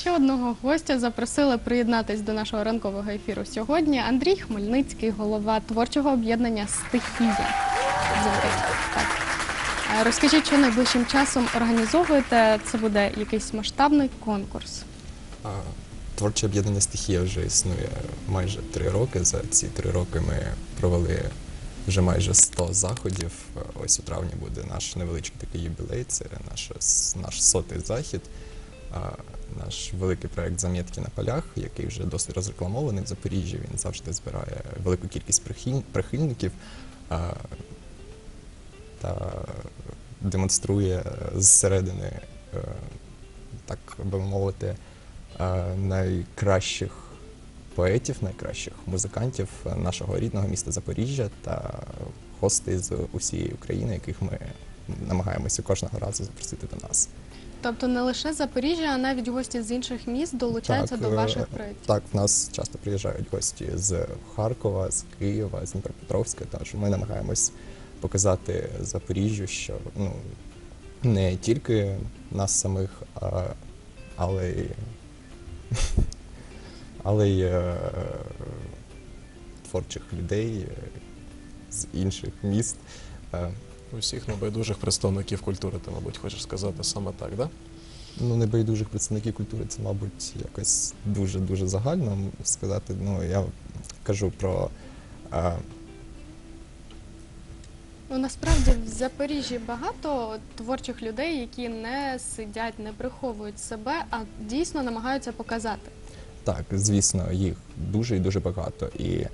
ще одного гостя запросили приєднатись до нашого ранкового ефіру сьогодні. Андрій Хмельницький, голова творчого об'єднання Стихія. Е, Розкажіть, що найближчим часом організовуєте? Це буде якийсь масштабний конкурс. Творче об'єднання стихія вже існує майже три роки. За ці три роки ми провели вже майже 100 заходів. Ось у травні буде наш невеличкий такий юбілей. Це наш, наш сотий захід. Наш великий проект Замітки на полях, який вже досить розрекламований в Запоріжжі. Він завжди збирає велику кількість прихиль- прихильників та демонструє зсередини, е, так би мовити, е, найкращих поетів, найкращих музикантів нашого рідного міста Запоріжжя та гостей з усієї України, яких ми намагаємося кожного разу запросити до нас. Тобто не лише Запоріжжя, а навіть гості з інших міст долучаються Так, до е, ваших проєктів. Так, в нас часто приїжджають гості з Харкова, з Києва, з Дніпропетровська. Тож ми намагаємось показати Запоріжжю, що ну не тільки нас самих, а, але й але й е, творчих людей е, з інших міст. Е, Усіх небайдужих представників культури, ти, мабуть, хочеш сказати саме так, да? Ну, небайдужих представників культури це, мабуть, якось дуже-дуже загально сказати. Ну, я кажу про е, Ну насправді в Запоріжжі багато творчих людей, які не сидять, не приховують себе, а дійсно намагаються показати. так, звісно, їх дуже і дуже багато. І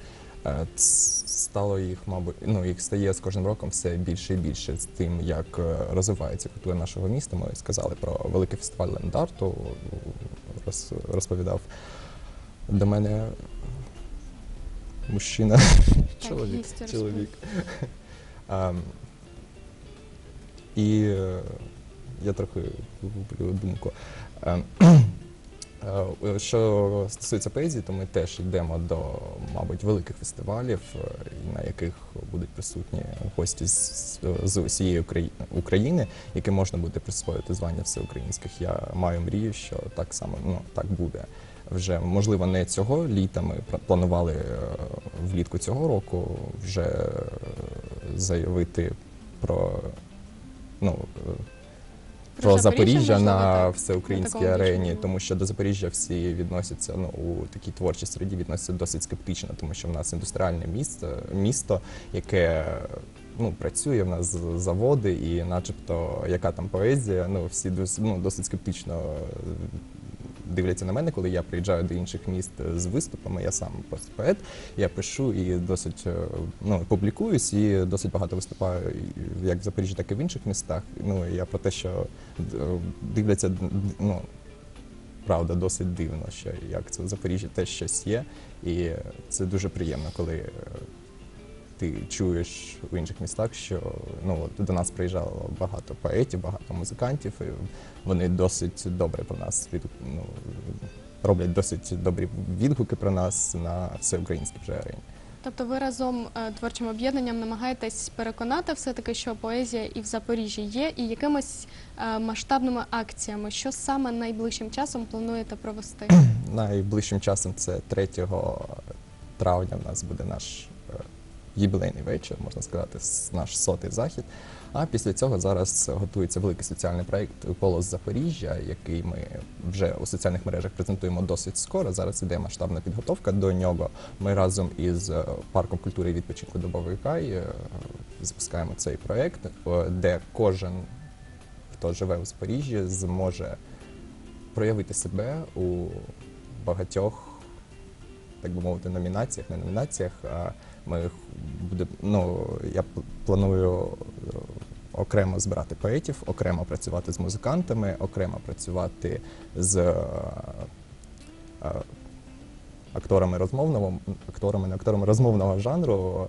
стало їх, мабуть, ну їх стає з кожним роком все більше і більше з тим, як е, розвивається культура нашого міста. Ми сказали про великий фестиваль лендарту, роз, розповідав до мене мужчина. Так, чоловік, чоловік. Ем, і е, я трохи гублю думку. Ем, е, Що стосується поезії, то ми теж йдемо до, мабуть, великих фестивалів, е, на яких будуть присутні гості з, з усієї Украї- України, яким можна буде присвоїти звання всеукраїнських. Я маю мрію, що так само ну, так буде. Вже можливо не цього літа. Ми пр- планували е, влітку цього року вже е, заявити про ну. е, Про Про Запоріжжя, Запоріжжя на всеукраїнській арені, тому що до Запоріжжя всі відносяться ну у такій творчій середі відносяться досить скептично, тому що в нас індустріальне місто, місто, яке ну працює, в нас заводи, і, начебто, яка там поезія, ну всі дос, ну, досить скептично дивляться на мене, коли я приїжджаю до інших міст з виступами. Я сам поет, я пишу і досить е, ну, публікуюсь, і досить багато виступаю як в Запоріжжі, так і в інших містах. Ну я про те, що е, дивляться, ну правда, досить дивно, що як це в Запоріжжі теж щось є, і це дуже приємно, коли. Ти чуєш у інших містах, що ну до нас приїжджало багато поетів, багато музикантів, і вони досить добре про нас від, ну, роблять досить добрі відгуки про нас на всеукраїнській вже арені. Тобто ви разом е, творчим об'єднанням намагаєтесь переконати все-таки, що поезія і в Запоріжжі є, і якимись е, масштабними акціями, що саме найближчим часом плануєте провести? Найближчим часом це 3 травня в нас буде наш юбілейний вечір, можна сказати, наш сотий захід. А після цього зараз готується великий соціальний проєкт Полос Запоріжжя, який ми вже у соціальних мережах презентуємо досить скоро. Зараз іде масштабна підготовка до нього. Ми разом із е, парком культури і відпочинку Добовий Кай е, запускаємо цей проєкт, е, де кожен, хто живе у Запоріжжі, зможе проявити себе у багатьох, так би мовити, номінаціях, не номінаціях. А ми буде, ну, я планую е, окремо збирати поетів, окремо працювати з музикантами, окремо працювати з е, е, акторами розмовного, акторами, не акторами розмовного жанру.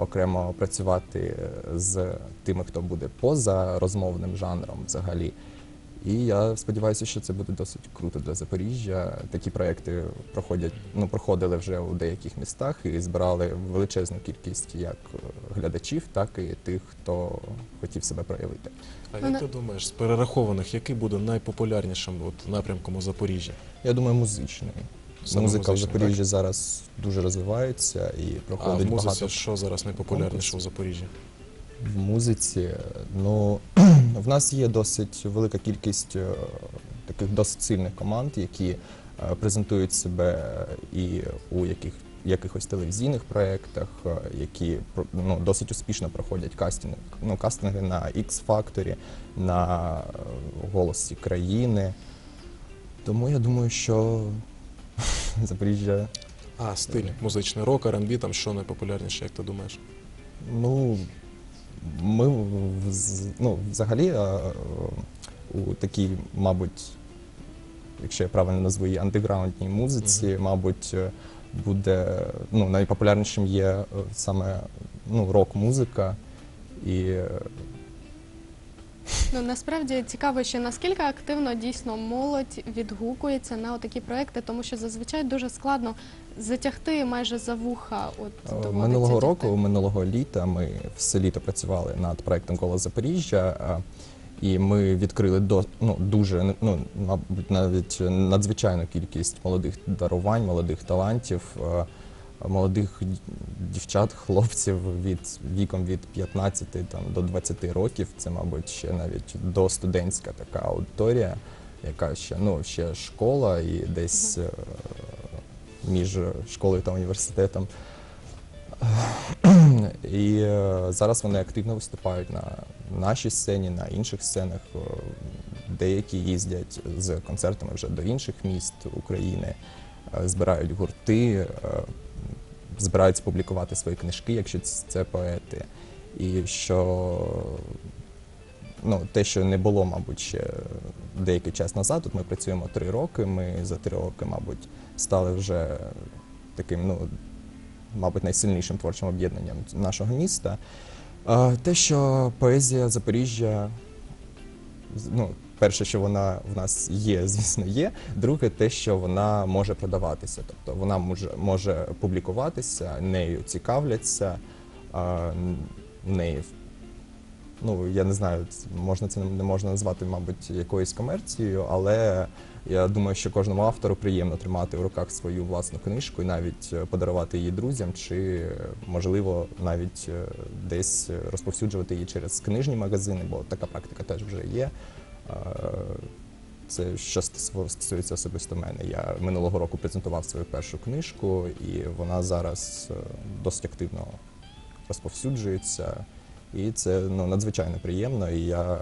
Окремо працювати з тими, хто буде поза розмовним жанром взагалі. І я сподіваюся, що це буде досить круто для Запоріжжя. Такі проекти проходять, ну проходили вже у деяких містах і збирали величезну кількість як е, глядачів, так і тих, хто хотів себе проявити. А як ти думаєш, з перерахованих, який буде найпопулярнішим от, напрямком у Запоріжжі? Я думаю, музичний. Саме Музика в Запоріжжі зараз дуже розвивається і А в проходить музиці багато що зараз найпопулярніше у Запоріжжі? В музиці. Ну в нас є досить велика кількість е, таких досить сильних команд, які е, презентують себе і у яких якихось телевізійних проєктах, е, які ну, досить успішно проходять кастинги, ну, кастинги на X-Factor, на е, голосі країни. Тому я думаю, що Запоріжжя А, стиль музичний рок, R&B, там що найпопулярніше, як ти думаєш? Ну, ми ну, взагалі у такій, мабуть, якщо я правильно назву її андеграундній музиці, мабуть, е, буде ну, найпопулярнішим є е, саме ну, рок-музика. І Ну насправді цікаво, ще наскільки активно дійсно молодь відгукується на такі проекти, тому що зазвичай дуже складно затягти майже за вуха. От Е, Минулого дітей. року, минулого літа, ми все літо працювали над проектом Голос Запоріжжя. І ми відкрили до ну дуже ну мабуть навіть надзвичайну кількість молодих дарувань, молодих талантів, е, молодих дівчат, хлопців від віком від 15 там до 20 років. Це, мабуть, ще навіть достудентська така аудиторія, яка ще ну ще школа і десь е, між школою та університетом. І е, зараз вони активно виступають на нашій сцені, на інших сценах. Е, Деякі їздять з концертами вже до інших міст України, е, збирають гурти, збираються публікувати свої книжки, якщо це поети. І що ну, те, що не було, мабуть, ще деякий час назад. Тут ми працюємо три роки. Ми за три роки, мабуть, стали вже таким, ну, мабуть, найсильнішим творчим об'єднанням нашого міста. Те, що поезія Запоріжжя, ну, перше, що вона в нас є, звісно, є. Друге, те, що вона може продаватися. Тобто вона може, може публікуватися, нею цікавляться, н- в неї ну я не знаю, можна це не можна назвати, мабуть, якоюсь комерцією, але я думаю, що кожному автору приємно тримати в руках свою власну книжку і навіть е, подарувати її друзям, чи е, можливо навіть е, десь розповсюджувати її через книжні магазини, бо така практика теж вже є. Це що стосується особисто мене. Я минулого року презентував свою першу книжку, і вона зараз досить активно розповсюджується. І це ну, надзвичайно приємно, і я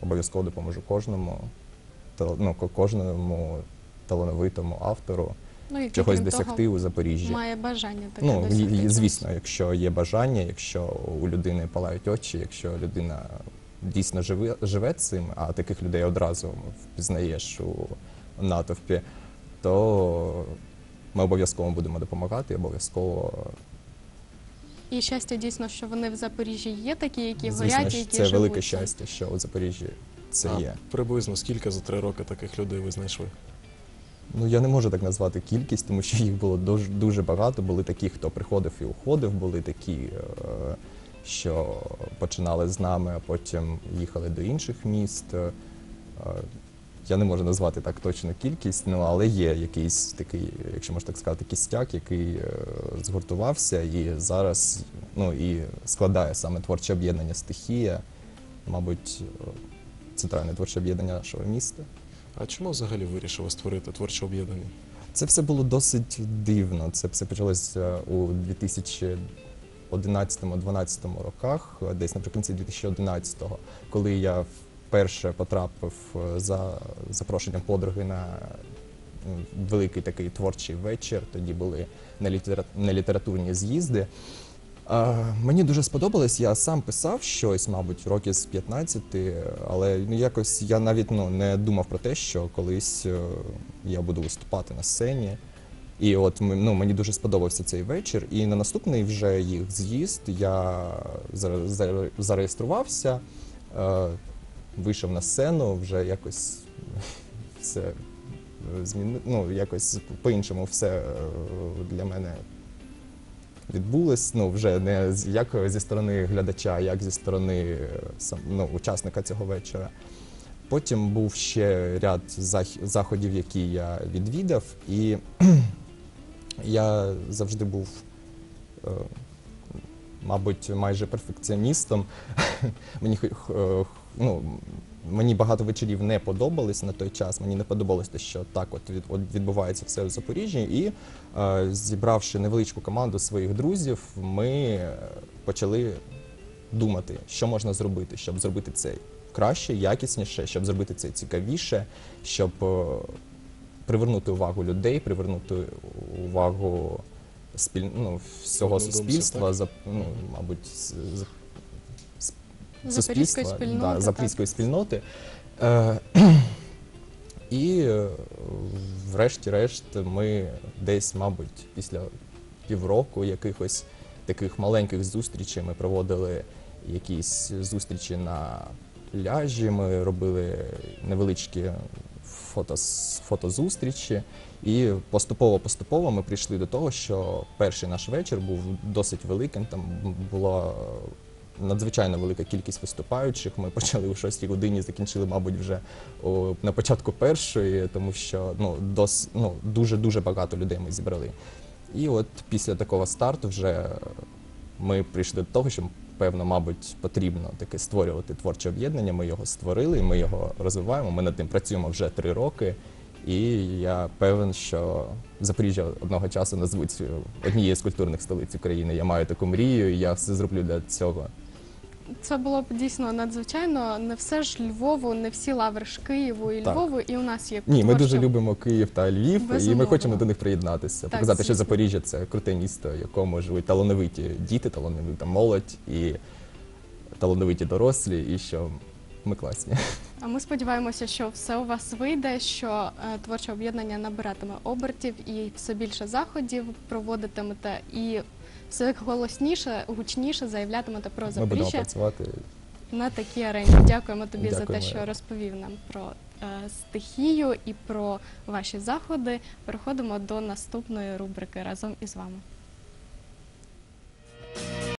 обов'язково допоможу кожному, ну, кожному талановитому автору ну, чогось крім досягти того, у Запоріжжі. має бажання таке Ну, досягти звісно, якщо є бажання, якщо у людини палають очі, якщо людина дійсно живе, живе цим, а таких людей одразу впізнаєш у натовпі, то ми обов'язково будемо допомагати, обов'язково І щастя дійсно, що вони в Запоріжжі є такі, які звісно, горять, ж, які це живуть. велике щастя, що у Запоріжжі це а є. приблизно скільки за три роки таких людей ви знайшли? Ну я не можу так назвати кількість, тому що їх було дуже, дуже багато. Були такі, хто приходив і уходив, були такі, е, що починали з нами, а потім їхали до інших міст. Е, Я не можу назвати так точно кількість, ну але є якийсь такий, якщо можна так сказати, кістяк, який е, згуртувався і зараз ну, і складає саме творче об'єднання стихія, мабуть, е, центральне творче об'єднання нашого міста. А чому взагалі вирішили створити творче об'єднання? Це все було досить дивно. Це все почалося у 2011-2012 роках, десь наприкінці 2011-го, коли я вперше потрапив е, за запрошенням подруги на великий такий творчий вечір. Тоді були нелітера- нелітературні з'їзди. Мені дуже сподобалось, я сам писав щось, мабуть, років з 15, але ну, якось я навіть ну, не думав про те, що колись е, я буду виступати на сцені. І от ну, мені дуже сподобався цей вечір. І на наступний вже їх з'їзд я заре- заре- зареєструвався. Е, вийшов на сцену, вже якось все зміни, ну, якось по-іншому все е, для мене відбулось. Ну, вже не як зі сторони глядача, як зі сторони е, ну, учасника цього вечора. Потім був ще ряд заходів, які я відвідав, і я завжди був, е, мабуть, майже перфекціоністом. мені, е, ну, мені багато вечорів не подобались на той час. Мені не подобалось те, що так от, від, відбувається все в Запоріжжі. І е, зібравши невеличку команду своїх друзів, ми е, почали думати, що можна зробити, щоб зробити це краще, якісніше, щоб зробити це цікавіше, щоб привернути увагу людей, привернути увагу спіль... ну, всього Однодумців, суспільства, так? за, ну, мабуть, з- з- з- Запорізької суспільства, спільноти. да, так. запорізької спільноти. Е, і е, врешті-решт ми десь, мабуть, після півроку якихось таких маленьких зустрічей ми проводили якісь зустрічі на пляжі, ми робили невеличкі фото, фотозустрічі. І поступово-поступово ми прийшли до того, що перший наш вечір був досить великим. Там була надзвичайно велика кількість виступаючих. Ми почали о 6 годині, закінчили, мабуть, вже о, на початку першої, тому що ну, дос, ну, дуже-дуже багато людей ми зібрали. І от після такого старту вже ми прийшли до того, що певно, мабуть, потрібно таке створювати творче об'єднання. Ми його створили, ми його розвиваємо. Ми над тим працюємо вже три роки. І я певен, що Запоріжжя одного часу назвуть однією з культурних столиць України. Я маю таку мрію, і я все зроблю для цього. Це було б дійсно надзвичайно. Не все ж Львову, не всі лаври ж Києву і Так. Львову, і у нас є Ні, ми дуже любимо Київ та Львів, і ми Безумовно. хочемо до них приєднатися. Так, показати, що звісно. Запоріжжя це круте місто, в якому живуть талановиті діти, талановита молодь і талановиті дорослі, і що ми класні. А ми сподіваємося, що все у вас вийде, що е, творче об'єднання набиратиме обертів і все більше заходів проводитимете, і все голосніше, гучніше заявлятимете про Ми будемо Запоріжжя працювати. на такій арені. Дякуємо тобі за те, Дякуємо. що розповів нам про е, стихію і про ваші заходи. Переходимо до наступної рубрики разом із вами.